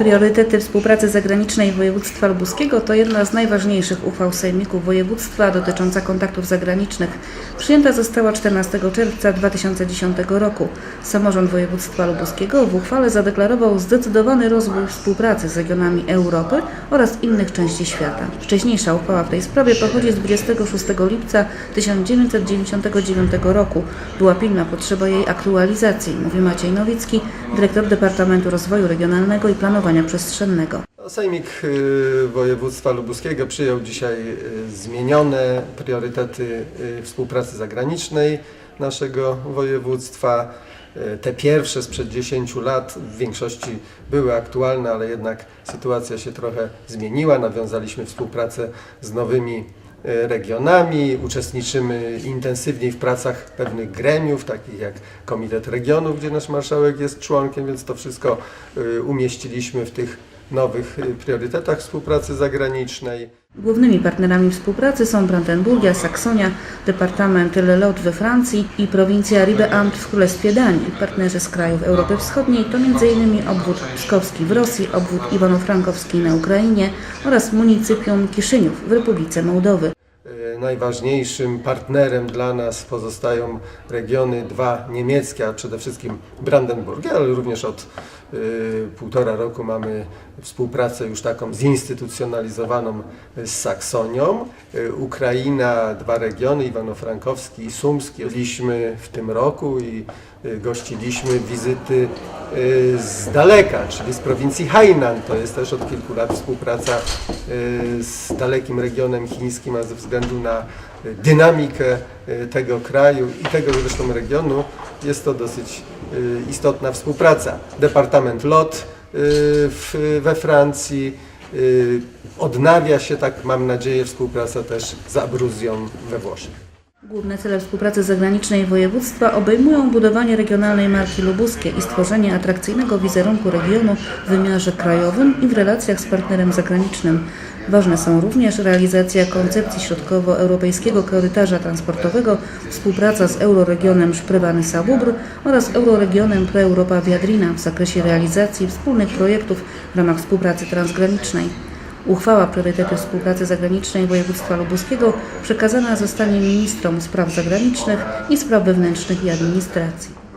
Priorytety współpracy zagranicznej województwa lubuskiego to jedna z najważniejszych uchwał Sejmiku Województwa dotycząca kontaktów zagranicznych. Przyjęta została 14 czerwca 2010 roku. Samorząd województwa lubuskiego w uchwale zadeklarował zdecydowany rozwój współpracy z regionami Europy oraz innych części świata. Wcześniejsza uchwała w tej sprawie pochodzi z 26 lipca 1999 roku. Była pilna potrzeba jej aktualizacji, mówi Maciej Nowicki, dyrektor Departamentu Rozwoju Regionalnego i Planowania Przestrzennego. Sejmik y, Województwa Lubuskiego przyjął dzisiaj y, zmienione priorytety y, współpracy zagranicznej naszego województwa. Te pierwsze sprzed 10 lat w większości były aktualne, ale jednak sytuacja się trochę zmieniła. Nawiązaliśmy współpracę z nowymi regionami, uczestniczymy intensywniej w pracach pewnych gremiów, takich jak Komitet Regionów, gdzie nasz marszałek jest członkiem, więc to wszystko y, umieściliśmy w tych nowych y, priorytetach współpracy zagranicznej. Głównymi partnerami współpracy są Brandenburgia, Saksonia, Departament Lot we Francji i prowincja Ribe-Amt w Królestwie Danii. Partnerzy z krajów Europy Wschodniej to m.in. obwód pskowski w Rosji, obwód Iwano-Frankowski na Ukrainie oraz municypium Kiszyniów w Republice Mołdowy. Najważniejszym partnerem dla nas pozostają regiony dwa niemieckie, a przede wszystkim Brandenburgia, ale również od y, półtora roku mamy współpracę już taką zinstytucjonalizowaną z Saksonią. Y, Ukraina, dwa regiony, Iwano-Frankowski i Sumski. Byliśmy w tym roku i y, gościliśmy wizyty z daleka, czyli z prowincji Hainan. To jest też od kilku lat współpraca z dalekim regionem chińskim, a ze względu na y, dynamikę y, tego kraju i tego zresztą regionu jest to dosyć y, istotna współpraca. Departament LOT w, we Francji odnawia się, tak mam nadzieję, współpraca też z Abruzją we Włoszech. Główne cele współpracy zagranicznej województwa obejmują budowanie regionalnej marki lubuskie i stworzenie atrakcyjnego wizerunku regionu w wymiarze krajowym i w relacjach z partnerem zagranicznym. Ważne są również realizacja koncepcji środkowoeuropejskiego korytarza transportowego, współpraca z Euroregionem Szprywany Sabubr oraz Euroregionem Preeuropa Wiadrina w zakresie realizacji wspólnych projektów w ramach współpracy transgranicznej. Uchwała Priorytety Współpracy Zagranicznej Województwa Lubuskiego przekazana zostanie ministrom spraw zagranicznych i spraw wewnętrznych i administracji.